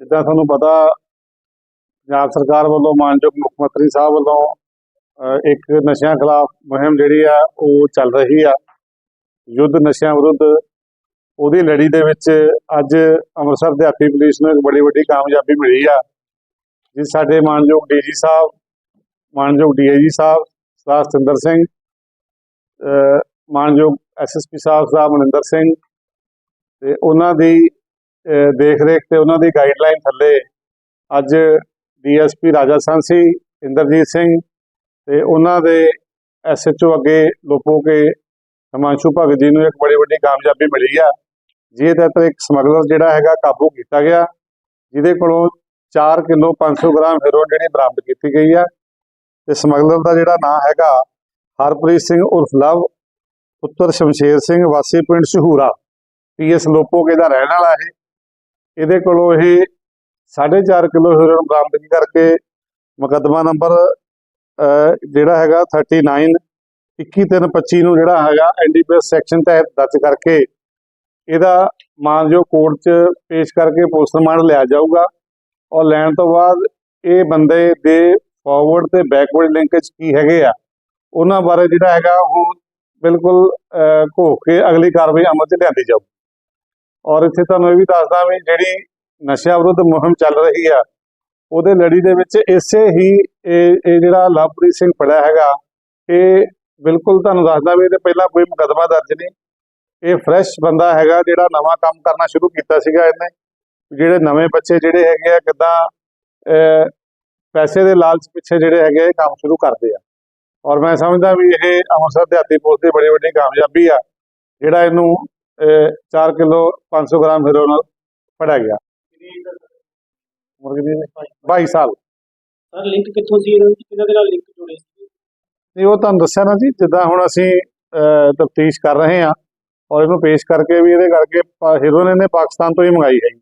ਜਿੱਦਾਂ ਤੁਹਾਨੂੰ ਪਤਾ, ਪੰਜਾਬ ਸਰਕਾਰ ਵੱਲੋਂ ਮਾਨਯੋਗ ਮੁੱਖ ਮੰਤਰੀ ਸਾਹਿਬ ਵੱਲੋਂ ਇੱਕ ਨਸ਼ਿਆਂ ਖਿਲਾਫ ਮੁਹਿੰਮ ਜਿਹੜੀ ਆ, ਉਹ ਚੱਲ ਰਹੀ ਆ। ਯੁੱਧ ਨਸ਼ਿਆਂ ਵਿਰੁੱਧ ਉਹਦੀ ਲੜੀ ਦੇ ਵਿੱਚ ਅੱਜ ਅੰਮ੍ਰਿਤਸਰ ਦਿਹਾਤੀ ਪੁਲਿਸ ਨੂੰ ਇੱਕ ਬੜੀ ਵੱਡੀ ਕਾਮਯਾਬੀ ਮਿਲੀ ਆ। ਜਿਸ ਸਾਡੇ ਮਾਨਯੋਗ ਡੀਜੀ ਸਾਹਿਬ, ਮਾਨਯੋਗ ਡੀਆਈਜੀ ਸਾਹਿਬ, ਸਰਦਾਰ ਸਤਿੰਦਰ ਸਿੰਘ ਮਾਨਯੋਗ ਐਸਐਸਪੀ ਸਾਹਿਬ ਸਰਦਾਰ ਮਨਿੰਦਰ ਸਿੰਘ ਤੇ ਉਹਨਾਂ ਦੀ ਦੇਖ ਰੇਖ ਤੇ ਉਹਨਾਂ ਦੀ ਗਾਈਡਲਾਈਨ ਥੱਲੇ ਅੱਜ ਡੀਐਸਪੀ ਰਾਜਾ ਸਾਂਸੀ, ਇੰਦਰਜੀਤ ਸਿੰਘ ਤੇ ਉਹਨਾਂ ਦੇ ਐਸਐਚਓ ਅੱਗੇ ਲੋਪੋ ਕੇ ਹਿਮਾਂਸ਼ੂ ਭਗਤ ਜੀ ਨੂੰ ਇੱਕ ਬੜੀ ਵੱਡੀ ਕਾਮਯਾਬੀ ਮਿਲੀ ਆ। ਜਿਹਦੇ ਤਹਿਤ ਇੱਕ ਸਮਗਲਰ ਜਿਹੜਾ ਹੈਗਾ ਕਾਬੂ ਕੀਤਾ ਗਿਆ, ਜਿਹਦੇ ਕੋਲੋਂ 4 ਕਿਲੋ 500 ਗ੍ਰਾਮ ਹੈਰੋਇਨ ਜਿਹੜੀ ਬਰਾਮਦ ਕੀਤੀ ਗਈ ਆ। ਤੇ ਸਮਗਲਰ ਦਾ ਜਿਹੜਾ ਨਾਂ ਹੈਗਾ ਹਰਪ੍ਰੀਤ ਸਿੰਘ ਉਰਫ ਲਵ, ਪੁੱਤਰ ਸ਼ਮਸ਼ੇਰ ਸਿੰਘ, ਵਾਸੀ ਪਿੰਡ ਸ਼ਹੂਰਾ ਪੀਐਸ ਲੋਪੋਕੇ ਦਾ ਰਹਿਣ ਵਾਲਾ ਹੈ ਇਹਦੇ ਕੋਲੋਂ ਇਹ 4.5 ਕਿਲੋ ਹੈਰੋਇਨ ਬਰਾਮਦਗੀ ਕਰਕੇ ਮੁਕੱਦਮਾ ਨੰਬਰ ਜਿਹੜਾ ਹੈਗਾ 39 21325 ਨੂੰ ਜਿਹੜਾ ਹੈਗਾ ਐਨਡੀਪੀਐਸ ਸੈਕਸ਼ਨ ਤਹਿਤ ਦਰਜ ਕਰਕੇ ਇਹਦਾ ਮਾਨਯੋਗ ਕੋਰਟ 'ਚ ਪੇਸ਼ ਕਰਕੇ ਪੁਲਿਸ ਰਿਮਾਂਡ ਲਿਆ ਜਾਊਗਾ। ਔਰ ਲੈਣ ਤੋਂ ਬਾਅਦ ਇਹ ਬੰਦੇ ਦੇ ਫਾਰਵਰਡ ਤੇ ਬੈਕਵਰਡ ਲਿੰਕੇਜ ਕੀ ਹੈਗੇ ਆ ਉਹਨਾਂ ਬਾਰੇ ਜਿਹੜਾ ਹੈਗਾ ਉਹ ਬਿਲਕੁਲ ਘੋਖ ਕੇ ਅਗਲੀ ਕਾਰਵਾਈ ਅਮਲ 'ਚ ਲਿਆਂਦੀ ਜਾਊ। ਔਰ ਇੱਥੇ ਤੁਹਾਨੂੰ ਇਹ ਵੀ ਦੱਸਦਾ ਵੀ ਜਿਹੜੀ ਨਸ਼ਿਆਂ ਵਿਰੁੱਧ ਮੁਹਿੰਮ ਚੱਲ ਰਹੀ ਆ ਉਹਦੇ ਲੜੀ ਦੇ ਵਿੱਚ ਇਸੇ ਹੀ ਇਹ ਇਹ ਜਿਹੜਾ ਲਵਪ੍ਰੀਤ ਸਿੰਘ ਫੜਿਆ ਹੈਗਾ ਇਹ ਬਿਲਕੁਲ ਤੁਹਾਨੂੰ ਦੱਸਦਾ ਵੀ ਇਹਦੇ ਪਹਿਲਾਂ ਕੋਈ ਮੁਕੱਦਮਾ ਦਰਜ ਨਹੀਂ। ਇਹ ਫਰੈਸ਼ ਬੰਦਾ ਹੈਗਾ ਜਿਹੜਾ ਨਵਾਂ ਕੰਮ ਕਰਨਾ ਸ਼ੁਰੂ ਕੀਤਾ ਸੀਗਾ ਇਹਨੇ ਜਿਹੜੇ ਨਵੇਂ ਬੱਚੇ ਜਿਹੜੇ ਹੈਗੇ ਆ ਕਿਦਾਂ ਪੈਸੇ ਦੇ ਲਾਲਚ ਪਿੱਛੇ ਜਿਹੜੇ ਹੈਗੇ ਆ, ਕੰਮ ਸ਼ੁਰੂ ਕਰਦੇ ਆ। ਔਰ ਮੈਂ ਸਮਝਦਾ ਵੀ ਇਹ ਅੰਮ੍ਰਿਤਸਰ ਦਿਹਾਤੀ ਪੁਲਿਸ ਦੀ ਬੜੀ ਵੱਡੀ ਕਾਮਯਾਬੀ ਆ ਜਿਹੜਾ ਇਹਨੂੰ 4 ਕਿਲੋ 500 ਗ੍ਰਾਮ ਹੈਰੋਇਨ ਫੜਿਆ ਗਿਆ। ਉਮਰ ਕਿੰਨੀ ਹੈ? 22 ਸਾਲ। ਸਰ ਲਿੰਕ ਕਿੱਥੋਂ ਸੀ ਇਹਨਾਂ ਦੀ ਕਿਹਨਾਂ ਦੇ ਨਾਲ ਲਿੰਕ ਜੁੜੇ ਸੀ? ਨਹੀਂ ਉਹ ਤੁਹਾਨੂੰ ਦੱਸਿਆ ਨਾ ਜੀ ਜਿੱਦਾਂ ਹੁਣ ਅਸੀਂ ਤਫਤੀਸ਼ ਕਰ ਰਹੇ ਹਾਂ ਔਰ ਇਹਨੂੰ ਪੇਸ਼ ਕਰਕੇ ਵੀ ਇਹਦੇ ਕਰਕੇ ਹੀਰੋਇਨ ਇਹਨੇ ਪਾਕਿਸਤਾਨ ਤੋਂ ਹੀ ਮੰਗਾਈ ਹੈ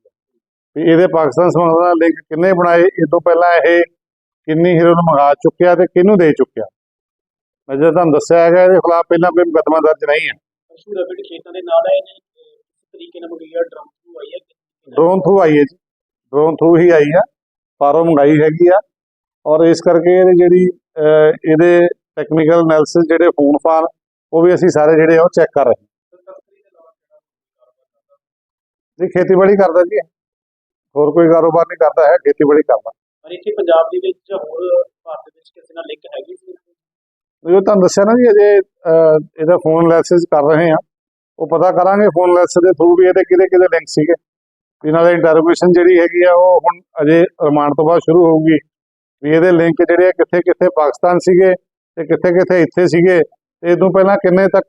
ਵੀ ਇਹਦੇ ਪਾਕਿਸਤਾਨ ਸੰਬੰਧ ਨਾਲ ਲਿੰਕ ਕਿੰਨੇ ਬਣਾਏ ਇਹ ਤੋਂ ਪਹਿਲਾਂ ਇਹ ਕਿੰਨੀ ਹੀਰੋਇਨ ਮੰਗਾ ਚੁੱਕਿਆ ਤੇ ਕਿਹਨੂੰ ਦੇ ਚੁੱਕਿਆ? ਮੈਂ ਜੇ ਤੁਹਾਨੂੰ ਦੱਸਿਆ ਹੈਗਾ ਇਹਦੇ ਖਿਲਾਫ ਪਹਿਲਾਂ ਕੋਈ ਮੁਕੱਦਮਾ ਦਰਜ ਨਹੀਂ ਹੈ। ਪਰਸ਼ੂ ਰਬੜ ਖੇਤਾਂ ਦੇ ਨਾਲ ਹੈ ਇਹਨੇ ਕਿਸ ਤਰੀਕੇ ਨਾਲ ਮੰਗੀ ਆ ਡਰਮ ਥਰੂ ਆਈ ਹੈ ਡਰੋਨ ਥਰੂ ਆਈ ਹੈ ਜੀ। ਡਰੋਨ ਥਰੂ ਹੀ ਆਈ ਆ। ਫਾਰਮ ਮੰਗਾਈ ਹੈਗੀ ਆ। ਔਰ ਇਸ ਕਰਕੇ ਇਹਦੇ ਜਿਹੜੀ ਅਹ, ਇਹਦੇ ਟੈਕਨੀਕਲ ਐਨਾਲਿਸਿਸ ਜਿਹੜੇ ਫੋਨ ਫਾਨ ਉਹ ਵੀ ਅਸੀਂ ਸਾਰੇ ਜਿਹੜੇ ਉਹ ਚੈੱਕ ਕਰ ਰਹੇ ਹਾਂ। ਜੀ ਖੇਤੀਬਾੜੀ ਕਰਦਾ ਜੀ। ਹੋਰ ਕੋਈ ਕਾਰੋਬਾਰ ਨਹੀਂ ਕਰਦਾ ਹੈ ਖੇਤੀਬਾੜੀ ਕਰਦਾ। ਪਰ ਇੱਥੇ ਪੰਜਾਬ ਦੇ ਵਿੱਚ ਹੋਰ ਭਾਰਤ ਦੇ ਵਿੱਚ ਕਿਸੇ ਨਾਲ ਲਿੰਕ ਹੈਗੀ ਸੀ? ਜੋ ਤੁਹਾਨੂੰ ਦੱਸਿਆ ਨਾ ਜੀ ਅਜੇ ਇਹਦਾ ਫੋਨ ਐਨਾਲਿਸਿਸ ਕਰ ਰਹੇ ਆ ਉਹ ਪਤਾ ਕਰਾਂਗੇ ਫੋਨ ਲੈਸ ਦੇ ਥਰੂ ਵੀ ਇਹਦੇ ਕਿਹਦੇ ਕਿਹਦੇ ਲਿੰਕ ਸੀਗੇ। ਇਹਨਾਂ ਦੇ ਇੰਟਰੋਗੇਸ਼ਨ ਜਿਹੜੀ ਹੈਗੀ ਆ, ਉਹ ਹੁਣ ਅਜੇ ਰਿਮਾਂਡ ਤੋਂ ਬਾਅਦ ਸ਼ੁਰੂ ਹੋਊਗੀ। ਵੀ ਇਹਦੇ ਲਿੰਕ ਜਿਹੜੇ ਆ, ਕਿੱਥੇ ਕਿੱਥੇ ਪਾਕਿਸਤਾਨ ਸੀਗੇ ਤੇ ਕਿੱਥੇ ਕਿੱਥੇ ਇੱਥੇ ਸੀਗੇ, ਤੇ ਤੋਂ ਪਹਿਲਾਂ ਕਿੰਨੇ ਤੱਕ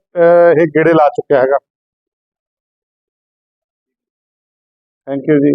ਇਹ ਗੇੜੇ ਲਾ ਚੁੱਕਿਆ ਹੈਗਾ। ਥੈਂਕ ਯੂ ਜੀ।